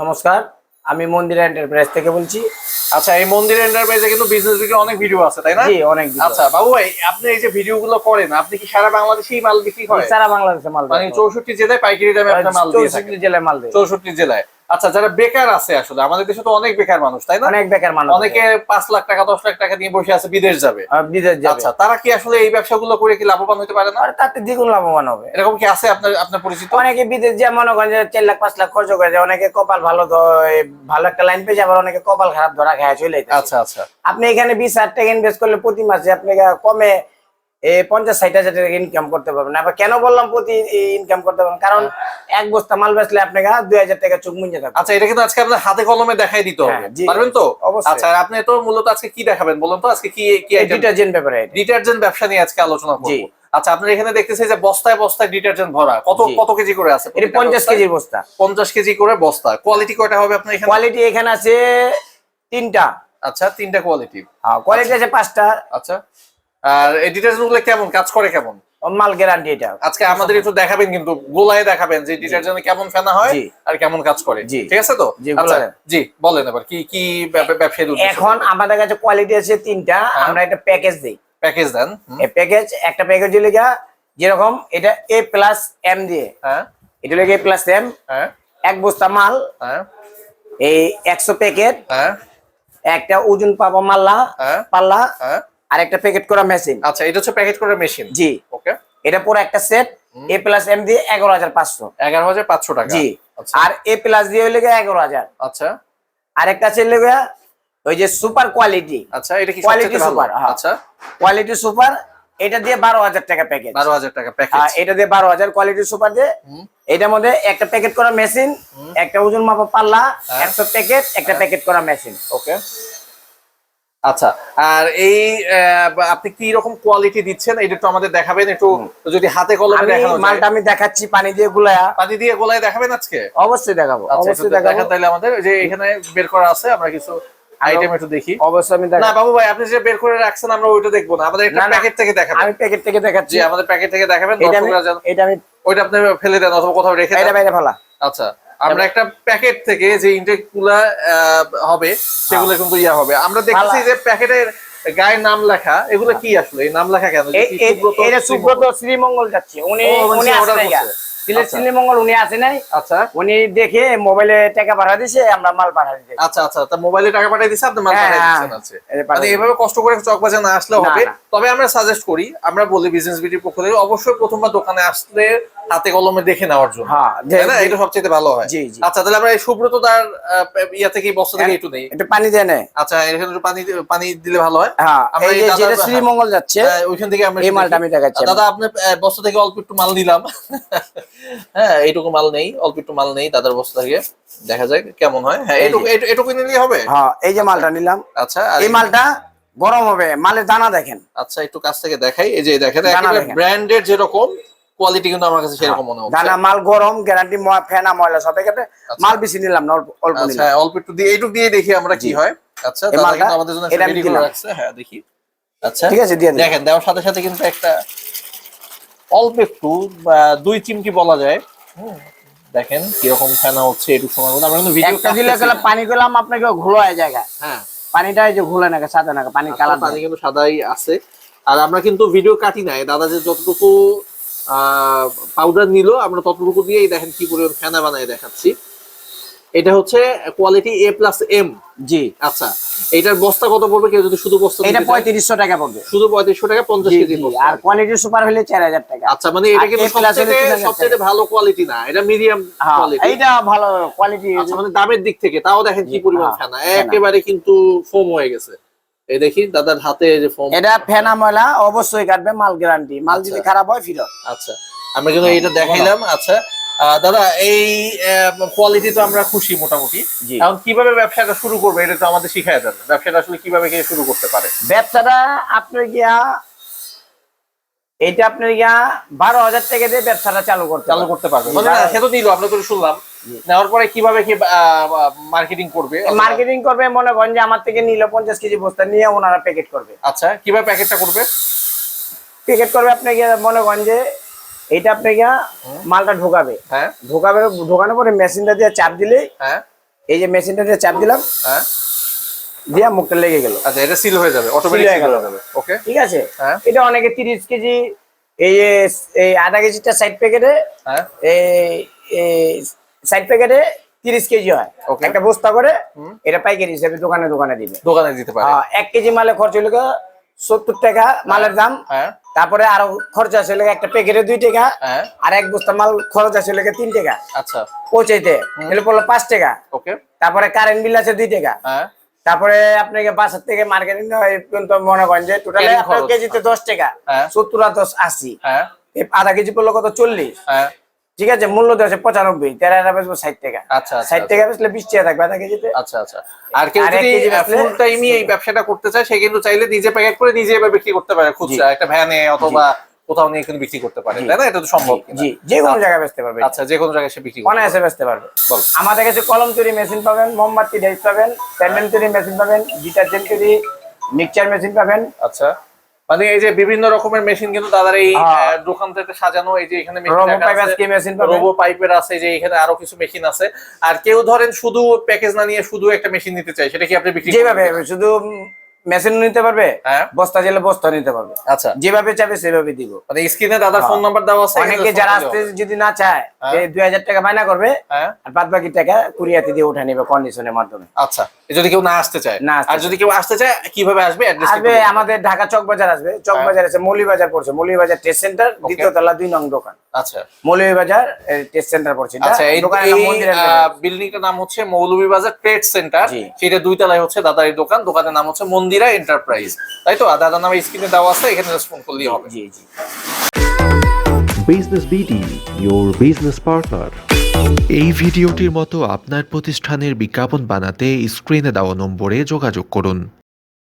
নমস্কার আমি মন্দির এন্টারপ্রাইজ থেকে বলছি। আচ্ছা এই মন্দির এন্টারপ্রাইজে কিন্তু বিজনেস ভিডিও অনেক ভিডিও আছে তাই না? জি অনেক। আচ্ছা বাবু ভাই আপনি এই যে ভিডিও গুলো করেন আপনি কি সারা বাংলাদেশেই মাল বিক্রি করেন? সারা বাংলাদেশে মাল মানে চৌষট্টি জেলায় পাইকারি দামে আপনি মাল দিয়ে থাকেন চৌষট্টি জেলায় মাল দেন 64 জেলায়। আচ্ছা যারা বেকার আছে আসলে আমাদের দেশে তো অনেক বেকার মানুষ তাই না? অনেক বেকার মানুষ অনেকে পাঁচ লাখ টাকা দশ লাখ টাকা নিয়ে বসে আছে বিদেশ যাবে। বিদেশ যাবে। আচ্ছা তারা কি আসলে এই ব্যবসাগুলো করে কি লাভবান হতে পারে না? আর তাতে দ্বিগুণ লাভবান হবে। এরকম কি আছে আপনার আপনার পরিচিত? অনেকে বিদেশ যে মনে করেন যে চার লাখ পাঁচ লাখ খরচ করে যায় অনেকে কপাল ভালো ভালো একটা লাইন পেয়েছে আবার অনেকে কপাল খারাপ ধরা খায় চলে। আচ্ছা আচ্ছা। আপনি এখানে বিশ হাজার টাকা ইনভেস্ট করলে প্রতি মাসে আপনি কমে পঞ্চাশ ষাট হাজার টাকা ইনকাম করতে পারবেন। আবার কেন বললাম প্রতি ইনকাম করতে পারবেন? কারণ এক বস্তা মাল বেচলে আপনাকে দুই হাজার টাকা চুক মুঞ্জে থাকবে। আচ্ছা এটা কিন্তু আজকে আপনার হাতে কলমে দেখাই দিতে হবে। হ্যাঁ, পারবেন তো? আচ্ছা আপনি তো মূলত আজকে কি দেখাবেন বলুন তো? আজকে কি কি ডিটারজেন্ট ব্যাপারে ডিটারজেন্ট ব্যবসা নিয়ে আজকে আলোচনা। করব। আচ্ছা আপনার এখানে দেখতেছি যে বস্তায় বস্তায় ডিটারজেন্ট ভরা। কত কত কেজি করে আছে এটা পঞ্চাশ কেজির বস্তা। পঞ্চাশ কেজি করে বস্তা। কোয়ালিটি কয়টা হবে আপনার এখানে? কোয়ালিটি এখানে আছে তিনটা। আচ্ছা তিনটা কোয়ালিটি কোয়ালিটি আছে পাঁচটা। আচ্ছা। আর এই ডিটারজেন্টগুলো কেমন? কাজ করে কেমন? মাল গ্যারান্টি এটা। আজকে আমাদের একটু দেখাবেন কিন্তু গোলায় দেখাবেন যে ডিটারজেন্ট কেমন ফেনা হয় আর কেমন কাজ করে। ঠিক আছে তো? জি, আচ্ছা জি বলেন এবার কি কি ব্যব- ব্যবসায়ী এখন আমাদের কাছে কোয়ালিটি আছে তিনটা হ্যাঁ। আমরা একটা প্যাকেজ দিই। প্যাকেজ দেন এই প্যাকেজ একটা প্যাকেজ হলে যেরকম এটা এ প্লাস এম দিয়ে। হ্যাঁ। এটা হলে এ প্লাস এম হ্যাঁ। এক বস্তা মাল। হ্যাঁ। এই একশো প্যাকেট হ্যাঁ। একটা ওজন পাবা মাল্লা। হ্যাঁ। পাল্লা। হ্যাঁ। আর একটা প্যাকেট করা মেশিন আচ্ছা এটা হচ্ছে প্যাকেট করা মেশিন জি। ওকে এটা পুরো একটা সেট এ প্লাস এম দিয়ে এগারো হাজার পাঁচশো। এগারো হাজার পাঁচশো টাকা। জি। আচ্ছা। আর এ প্লাস দিয়ে গিয়া এগারো হাজার। আচ্ছা। আর একটা আছে ওই যে সুপার কোয়ালিটি আচ্ছা এটা কি ভালো super, হ্যাঁ। আচ্ছা। কোয়ালিটি সুপার এটা দিয়ে বারো হাজার টাকা প্যাকেজ বারো হাজার টাকা প্যাকেজ এটা দিয়ে বারো হাজার কোয়ালিটি সুপার দিয়ে। এটার মধ্যে একটা প্যাকেট করা মেশিন একটা ওজন মাপা পাল্লা হ্যাঁ। একশো প্যাকেট একটা প্যাকেট করা মেশিন ওকে আচ্ছা আর এই আপনি কি রকম কোয়ালিটি দিচ্ছেন? এটা একটু আমাদের দেখাবেন একটু যদি হাতে কলমে দেখানো। মালটা আমি দেখাচ্ছি পানি দিয়ে গুলায়া। পানি দিয়ে গোলায় দেখাবেন আজকে? অবশ্যই দেখাবো আচ্ছা অবশ্যই দেখাবো। তাহলে আমাদের যে এখানে বের করা আছে আমরা কিছু আইটেম একটু দেখি। অবশ্যই আমি না বাবু ভাই আপনি যে বের করে রাখছেন আমরা ওইটা দেখব না। আমাদের একটা প্যাকেট থেকে দেখাবেন। আমি প্যাকেট থেকে দেখাচ্ছি। জি আমাদের প্যাকেট থেকে দেখাবেন এটা আমি এটা ওইটা আপনি ফেলে দেন অথবা কোথাও রেখে দেন। বাইরে ফেলা। আচ্ছা। আমরা একটা প্যাকেট থেকে যে ইনটেকগুলা হবে সেগুলো কিন্তু ইয়া হবে। আমরা দেখতেছি ভালো। যে প্যাকেটের গায়ের নাম লেখা এগুলো কি আসলে? এই নাম লেখা কেন? সুব্রত এটা শ্রীমঙ্গল? সুব্রত শ্রীমঙ্গল যাচ্ছে। উনি মানে উনি সিলেট আচ্ছা। শ্রীমঙ্গল উনি আসে নাই। আচ্ছা। উনি দেখে মোবাইলে টাকা পাঠা দিছে আমরা মাল পাঠা আচ্ছা আচ্ছা। তা মোবাইলে টাকা পাঠিয়ে দিছে আপনি মাল হ্যাঁ, পাঠিয়ে হ্যাঁ, দিচ্ছেন আছে। মানে এভাবে কষ্ট করে চকবাজে না আসলেও না, হবে। তবে আমরা সাজেস্ট করি আমরা বলি বিজনেস বিটির পক্ষ থেকে অবশ্যই প্রথমবার দোকানে আসলে হাতে কলমে দেখে নেওয়ার জন্য। হ্যাঁ এটা সবচেয়ে ভালো হয়। জি, জি। আচ্ছা তাহলে আমরা এই সুব্রত তার ইয়া থেকে বস্তা থেকে একটু নেই। একটু পানি দিয়ে নেয়। আচ্ছা এখানে একটু পানি পানি দিলে ভালো হয়। হ্যাঁ আমরা এই যেটা শ্রীমঙ্গল যাচ্ছে হ্যাঁ, ওইখান থেকে আমরা এই মালটা আমি দেখাচ্ছি দাদা আপনি বস্তা থেকে অল্প একটু মাল নিলাম। হ্যাঁ এইটুকু মাল নেই অল্প একটু মাল নেই দাদার বস্তা থেকে। দেখা যাক কেমন হয়। হ্যাঁ এই এইটুকু এইটুকু নিলেই হবে? হ্যাঁ এই যে মালটা নিলাম। আচ্ছা এই মালটা গরম হবে মালের দানা দেখেন। আচ্ছা একটু কাছ থেকে দেখাই। এই যে দানা দেখেন। ব্র্যান্ডের যেরকম কোয়ালিটি কিন্তু আমার কাছে সেরকম মনে হচ্ছে। দানা মাল গরম গ্যারান্টি ফেনা ময়লা সব এক্ষেত্রে মাল বেশি নিলাম না অল্প অল্প আচ্ছা অল্প একটু দিয়ে এইটুকু দিয়ে দেখি আমরা কি হয়। আচ্ছা মালটা- কিন্তু আমাদের জন্য রেডি করে রাখছে। হ্যাঁ দেখি। আচ্ছা ঠিক আছে দিয়ে দেখেন দেওয়ার সাথে সাথে কিন্তু একটা অল্প একটু দুই চিমটি বলা যায়। দেখেন কীরকম ফেনা হচ্ছে একটু সময় মতো আমরা কিন্তু ভিডিও দিলে গেলে পানি করলাম আপনাকে ঘোলা জায়গা হ্যাঁ। পানিটা এই যে ঘোলা নাকা সাদা নাকা পানি কালার কালার পানি কিন্তু সাদাই আছে। আর আমরা কিন্তু ভিডিও কাটি নাই। দাদা যে যতটুকু পাউডার নিল আমরা ততটুকু দিয়েই দেখেন কি পরিমাণ ফেনা বানায় দেখাচ্ছি। এটা হচ্ছে quality A plus M G. আচ্ছা এটার বস্তা কত পড়বে? কেউ যদি শুধু বস্তা এটা? পঁয়ত্রিশশো টাকা পড়বে। শুধু পঁয়ত্রিশশো টাকা পঞ্চাশ কেজি। আর কোয়ালিটি সুপার হলে চার হাজার টাকা। আচ্ছা মানে এটা কিন্তু সবচেয়ে। ভালো কোয়ালিটি না এটা মিডিয়াম হ্যাঁ, কোয়ালিটি এইটা ভালো কোয়ালিটি আচ্ছা মানে দামের দিক থেকে তাও দেখেন কি পরিমাণ হ্যাঁ, ফেনা। ফেনা। একেবারে কিন্তু ফোম হয়ে গেছে। এই দেখি দাদার হাতে যে এটা ফেনা ময়লা অবশ্যই কাটবে মাল গ্যারান্টি মাল যদি আচ্ছা। খারাপ হয় ফিরত আচ্ছা আমরা কিন্তু এটা দেখাইলাম আচ্ছা। দাদা এই কোয়ালিটি তো আমরা খুশি মোটামুটি। এখন কীভাবে ব্যবসাটা শুরু করবে এটা তো আমাদের শিখাই দেন। ব্যবসাটা আসলে কীভাবে কে শুরু করতে পারে? ব্যবসাটা আপনার গিয়া এটা আপনার গিয়া বারো হাজার টাকা দিয়ে ব্যবসাটা চালু করতে চালু করতে পারবে। মানে সে তো নিল আমরা তো শুনলাম। নেওয়ার পরে কীভাবে কি মার্কেটিং করবে? মার্কেটিং করবে মনে করেন যে আমার থেকে নিল পঞ্চাশ কেজি বস্তা নিয়ে ওনারা প্যাকেট করবে। আচ্ছা কীভাবে প্যাকেটটা করবে? প্যাকেট করবে আপনি গিয়া মনে করেন যে এটা আপনি গিয়া মালটা ঢোকাবে। হ্যাঁ। ঢোকাবে ঢোকানোর পরে মেশিনটা দিয়ে চাপ দিলে হ্যাঁ। এই যে মেশিনটাতে চাপ দিলাম হ্যাঁ। দিয়া মুখটা লেগে গেল। আচ্ছা এটা সিল হয়ে যাবে অটোমেটিক সিল হয়ে যাবে। ওকে ঠিক আছে? হ্যাঁ। এটা অনেকে তিরিশ কেজি এই এই আধা কেজিটা সাইড প্যাকেটে হ্যাঁ। এই সাইড প্যাকেটে তিরিশ কেজি হয়. একটা বস্তা করে এটা পাইকারি হিসেবে দোকানে দোকানে দিবে। দোকানে দিতে পারে। এক কেজি মালে খরচ হইল সত্তর টাকা মালের দাম। হ্যাঁ। তারপরে আরও খরচ আছে লেগে একটা প্যাকেটে দুই টাকা। হ্যাঁ। আর এক বস্তা মাল খরচ আছে লেগে তিন টাকা। আচ্ছা। পৌঁছাইতে এলে পড়ল পাঁচ টাকা। ওকে তারপরে কারেন্ট বিল আছে দুই টাকা। হ্যাঁ। তারপরে আপনাকে বাসার থেকে মার্কেটিং পর্যন্ত মনে করেন যে টোটালে আপনার কেজিতে দশ টাকা। সত্তর আর দশ আশি। আধা কেজি পড়ল কত চল্লিশ? ঠিক আছে মূল্য দেওয়া আছে পঁচানব্বই তেরো টাকা বেচবো ষাট টাকা। আচ্ছা আচ্ছা ষাট টাকা বেচলে বিশ টাকা থাকবে আধা কেজিতে। আচ্ছা আচ্ছা। আর কেউ যদি ফুল টাইমই এই ব্যবসাটা করতে চায় সে কিন্তু চাইলে নিজে প্যাকেট করে নিজে এবার বিক্রি করতে পারে খুচরা একটা ভ্যানে অথবা কোথাও নিয়ে কিন্তু বিক্রি করতে পারে তাই না? এটা তো সম্ভব জি যে কোনো জায়গায় বেচতে পারবে। আচ্ছা যে কোনো জায়গায় সে বিক্রি করতে অনায়াসে বেচতে পারবে। আমাদের কাছে কলম তৈরি মেশিন পাবেন মোমবাতি ডাইস পাবেন স্যান্ডেল তৈরি মেশিন পাবেন ডিটারজেন্ট তৈরি মিক্সচার মেশিন পাবেন। আচ্ছা। মানে এই যে বিভিন্ন রকমের মেশিন কিন্তু দাদার এই হ্যাঁ। দোকান থেকে সাজানো এই যে এখানে রোবো পাইপ আজকে মেশিন রোবো পাইপের আছে যে এখানে আরও কিছু মেশিন আছে। আর কেউ ধরেন শুধু প্যাকেজ না নিয়ে শুধু একটা মেশিন নিতে চাই সেটা কি আপনি বিক্রি যেভাবে শুধু মেশিন নিতে পারবে হ্যাঁ। বস্তা জেলে বস্তা নিতে পারবে। আচ্ছা। যেভাবে চাবে সেভাবে দিব। মানে স্ক্রিনে দাদার ফোন নাম্বার দেওয়া আছে অনেকে যারা আসতে যদি না চায় হ্যাঁ। দুই হাজার টাকা বায়না করবে হ্যাঁ। আর বাদ বাকি টাকা কুরিয়াতে দিয়ে উঠে নেবে কন্ডিশনের মাধ্যমে। আচ্ছা যদি কেউ না আসতে চায়। না আর যদি কেউ আসতে চায় কীভাবে আসবে? অ্যাড্রেস আসবে আমাদের ঢাকা চক বাজার আসবে। চক। বাজার আছে মৌলী বাজার পড়ছে। মৌলী বাজার টেস্ট সেন্টার দ্বিতীয় তলা দুই নং দোকান। আচ্ছা। মৌলী বাজার টেস্ট সেন্টার পড়ছে। আচ্ছা এই বিল্ডিংটার নাম হচ্ছে মৌলভীবাজার ট্রেড সেন্টার সেটা দুই তলায় হচ্ছে দাদার এই দোকান। দোকানের নাম হচ্ছে মন্দিরা এন্টারপ্রাইজ তাই তো? দাদা নামে স্ক্রিনে দেওয়া আছে এখানে রেসপন্ড করলেই হবে। জি জি। Business BD your business partner এই ভিডিওটির মতো আপনার প্রতিষ্ঠানের বিজ্ঞাপন বানাতে স্ক্রিনে দেওয়া নম্বরে যোগাযোগ করুন।